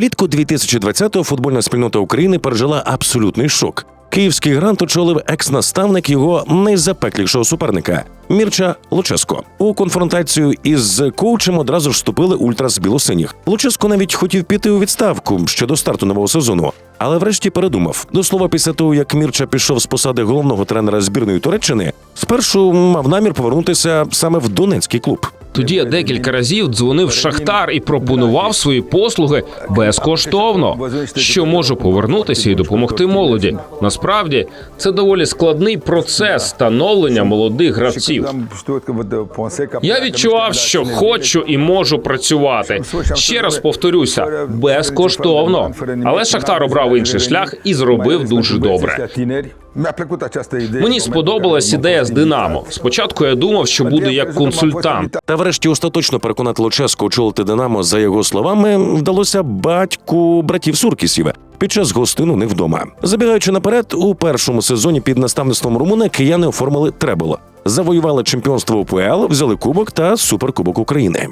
Влітку 2020-го футбольна спільнота України пережила абсолютний шок. Київський грант очолив екс-наставник його найзапеклішого суперника Мірча Луческо. У конфронтацію із коучем одразу ж вступили ультрас білосиніх. Луческо навіть хотів піти у відставку ще до старту нового сезону, але врешті передумав. До слова, після того як Мірча пішов з посади головного тренера збірної Туреччини, спершу мав намір повернутися саме в Донецький клуб. Тоді я декілька разів дзвонив Шахтар і пропонував свої послуги безкоштовно, що можу повернутися і допомогти молоді. Насправді це доволі складний процес становлення молодих гравців. Я відчував, що хочу і можу працювати. Ще раз повторюся, безкоштовно. Але Шахтар обрав інший шлях і зробив дуже добре. Мені сподобалась ідея з Динамо. Спочатку я думав, що буду як консультант. Та врешті остаточно переконати Луческо очолити Динамо, за його словами, вдалося батьку братів Суркісів під час гостину не вдома. Забігаючи наперед, у першому сезоні під наставництвом Румуна кияни оформили требл. Завоювали чемпіонство УПЛ, взяли кубок та суперкубок України.